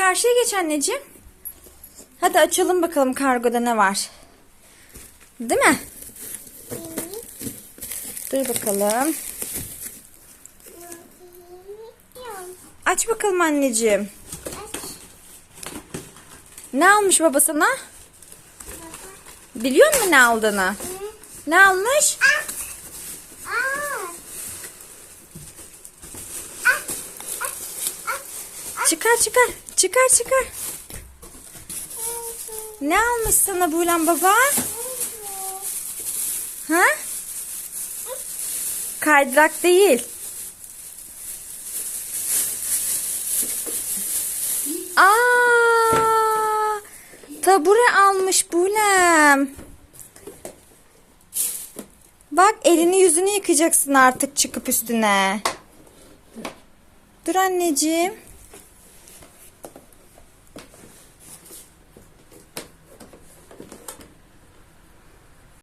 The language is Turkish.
karşıya geç anneciğim. Hadi açalım bakalım kargoda ne var. Değil mi? Dur bakalım. Aç bakalım anneciğim. Ne almış baba sana? Biliyor musun ne aldığını? Ne almış? Çıkar çıkar. Çıkar çıkar. Ne almış sana Buğlan baba? Ha? Kaydırak değil. Aa! Tabure almış Bulem. Bak elini yüzünü yıkacaksın artık çıkıp üstüne. Dur anneciğim.